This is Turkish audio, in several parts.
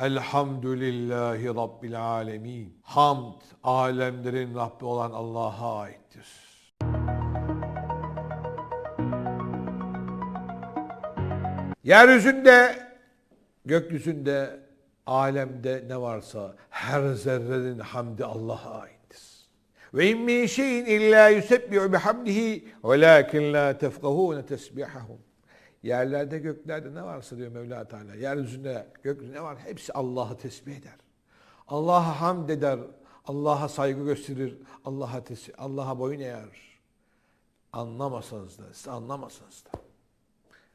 Elhamdülillahi Rabbil alemin. Hamd, alemlerin Rabbi olan Allah'a aittir. Yeryüzünde, gökyüzünde, alemde ne varsa her zerrenin hamdi Allah'a aittir. Ve in min şeyin illa yusebbihu bihamdihi velakin la tefkahune tesbihahum. Yerlerde göklerde ne varsa diyor Mevla Teala. Yeryüzünde gökyüzünde ne var? Hepsi Allah'ı tesbih eder. Allah'a hamd eder. Allah'a saygı gösterir. Allah'a Allah'a boyun eğer. Anlamasanız da, siz anlamasanız da.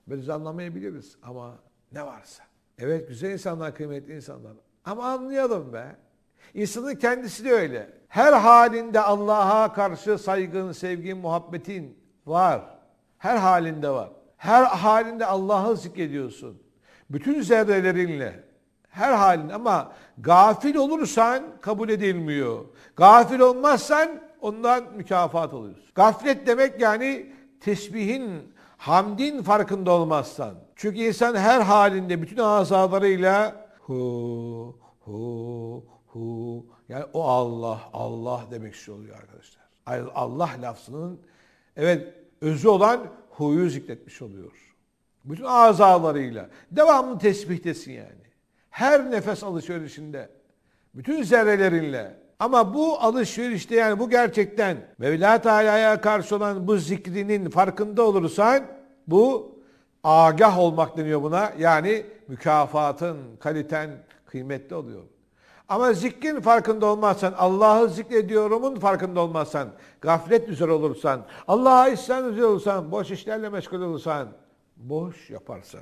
Biz anlamayabiliriz ama ne varsa. Evet güzel insanlar, kıymetli insanlar. Ama anlayalım be. İnsanın kendisi de öyle. Her halinde Allah'a karşı saygın, sevgin, muhabbetin var. Her halinde var. Her halinde Allah'ı zikrediyorsun. Bütün zerrelerinle. Her halinde ama gafil olursan kabul edilmiyor. Gafil olmazsan ondan mükafat alıyorsun. Gaflet demek yani tesbihin, hamdin farkında olmazsan. Çünkü insan her halinde bütün azalarıyla hu hu hu yani o Allah Allah demek istiyor arkadaşlar. Allah lafzının evet özü olan huyu zikretmiş oluyor. Bütün azalarıyla devamlı tesbihtesin yani. Her nefes alışverişinde bütün zerrelerinle ama bu alışverişte yani bu gerçekten Mevla Teala'ya karşı olan bu zikrinin farkında olursan bu agah olmak deniyor buna. Yani mükafatın, kaliten kıymetli oluyor. Ama zikrin farkında olmazsan, Allah'ı zikrediyorumun farkında olmazsan, gaflet üzere olursan, Allah'a isyan üzere olursan, boş işlerle meşgul olursan, boş yaparsan,